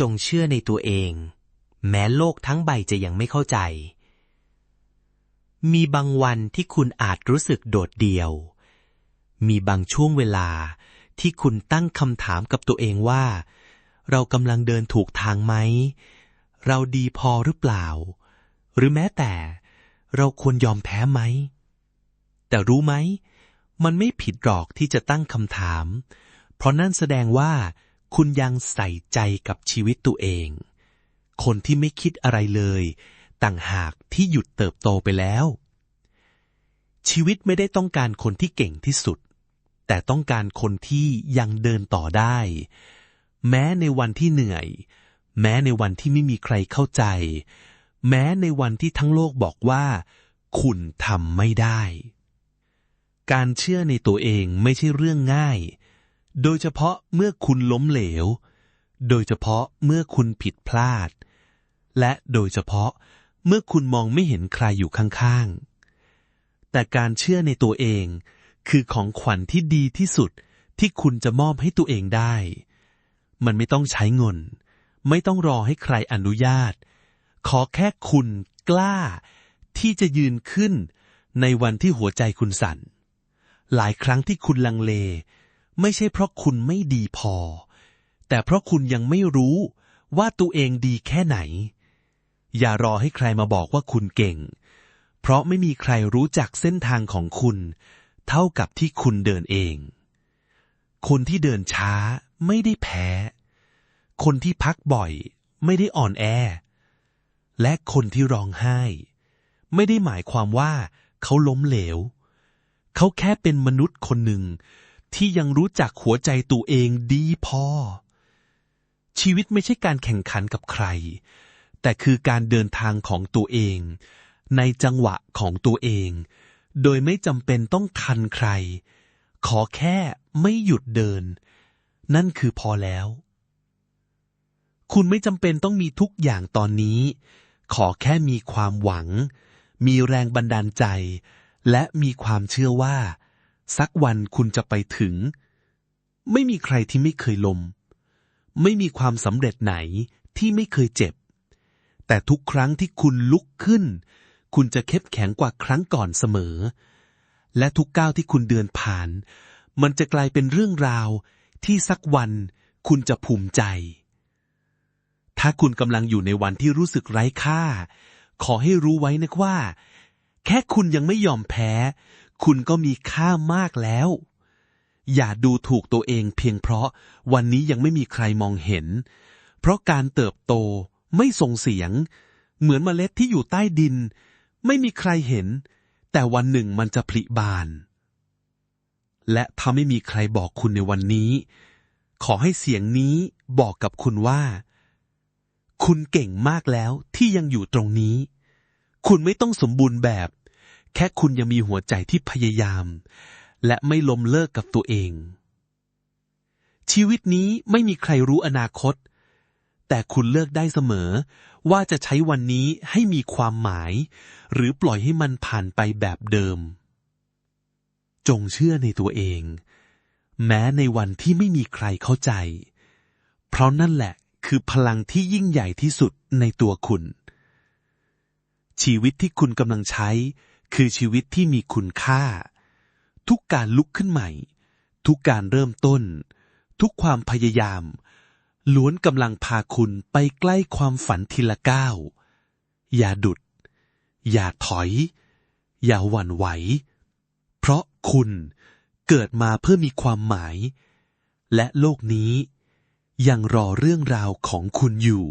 จงเชื่อในตัวเอง แม้โลกทั้งใบจะยังไม่เข้าใจ มีบางวันที่คุณอาจรู้สึกโดดเดี่ยว มีบางช่วงเวลาที่คุณตั้งคำถามกับตัวเองว่า เรากำลังเดินถูกทางไหม เราดีพอหรือเปล่า หรือแม้แต่ เราควรยอมแพ้ไหม แต่รู้ไหม มันไม่ผิดหรอกที่จะตั้งคำถาม เพราะนั่นแสดงว่า คุณยังใส่ใจกับชีวิตตัวเอง คนที่ไม่คิดอะไรเลย ต่างหากที่หยุดเติบโตไปแล้ว ชีวิตไม่ได้ต้องการคนที่เก่งที่สุด แต่ต้องการคนที่ยังเดินต่อได้ แม้ในวันที่เหนื่อย แม้ในวันที่ไม่มีใครเข้าใจ แม้ในวันที่ทั้งโลกบอกว่า คุณทำไม่ได้ การเชื่อในตัวเองไม่ใช่เรื่องง่าย โดยเฉพาะเมื่อคุณล้มเหลว โดยเฉพาะเมื่อคุณผิดพลาด และโดยเฉพาะเมื่อคุณมองไม่เห็นใครอยู่ข้างๆ แต่การเชื่อในตัวเองคือของขวัญที่ดีที่สุดที่คุณจะมอบให้ตัวเองได้ มันไม่ต้องใช้เงิน ไม่ต้องรอให้ใครอนุญาต ขอแค่คุณกล้า ที่จะยืนขึ้นในวันที่หัวใจคุณสั่น หลายครั้งที่คุณลังเล ไม่ใช่เพราะคุณไม่ดีพอ แต่เพราะคุณยังไม่รู้ว่าตัวเองดีแค่ไหน อย่ารอให้ใครมาบอกว่าคุณเก่ง เพราะไม่มีใครรู้จักเส้นทางของคุณ เท่ากับที่คุณเดินเอง คนที่เดินช้าไม่ได้แพ้ คนที่พักบ่อยไม่ได้อ่อนแอ และคนที่ร้องไห้ ไม่ได้หมายความว่าเขาล้มเหลว เขาแค่เป็นมนุษย์คนหนึ่ง ที่ยังรู้จักหัวใจตัวเองดีพอ ชีวิตไม่ใช่การแข่งขันกับใคร แต่คือการเดินทางของตัวเอง ในจังหวะของตัวเอง โดยไม่จำเป็นต้องทันใคร ขอแค่ไม่หยุดเดิน นั่นคือพอแล้ว คุณไม่จำเป็นต้องมีทุกอย่างตอนนี้ ขอแค่มีความหวัง มีแรงบันดาลใจ และมีความเชื่อว่า สักวันคุณจะไปถึง ไม่มีใครที่ไม่เคยลม ไม่มีความสำเร็จไหนที่ไม่เคยเจ็บ แต่ทุกครั้งที่คุณลุกขึ้น คุณจะเข้มแข็งกว่าครั้งก่อนเสมอ และทุกก้าวที่คุณเดินผ่าน มันจะกลายเป็นเรื่องราวที่สักวันคุณจะภูมิใจ ถ้าคุณกำลังอยู่ในวันที่รู้สึกไร้ค่า ขอให้รู้ไว้นะว่า แค่คุณยังไม่ยอมแพ้ คุณก็มีค่ามากแล้ว อย่าดูถูกตัวเองเพียงเพราะวันนี้ยังไม่มีใครมองเห็น เพราะการเติบโตไม่ส่งเสียง เหมือนเมล็ดที่อยู่ใต้ดิน ไม่มีใครเห็น แต่วันหนึ่งมันจะผลิบาน และถ้าไม่มีใครบอกคุณในวันนี้ ขอให้เสียงนี้บอกกับคุณว่า คุณเก่งมากแล้วที่ยังอยู่ตรงนี้ คุณไม่ต้องสมบูรณ์แบบ แค่คุณยังมีหัวใจที่พยายาม และไม่ล้มเลิกกับตัวเอง ชีวิตนี้ไม่มีใครรู้อนาคต แต่คุณเลือกได้เสมอ ว่าจะใช้วันนี้ให้มีความหมาย หรือปล่อยให้มันผ่านไปแบบเดิม จงเชื่อในตัวเอง แม้ในวันที่ไม่มีใครเข้าใจ เพราะนั่นแหละคือพลังที่ยิ่งใหญ่ที่สุดในตัวคุณ ชีวิตที่คุณกำลังใช้ คือชีวิตที่มีคุณค่า ทุกการลุกขึ้นใหม่ ทุกการเริ่มต้น ทุกความพยายาม ล้วนกำลังพาคุณไปใกล้ความฝันทีละก้าว อย่าดุด อย่าถอย อย่าหวั่นไหว เพราะคุณเกิดมาเพื่อมีความหมาย และโลกนี้ยังรอเรื่องราวของคุณอยู่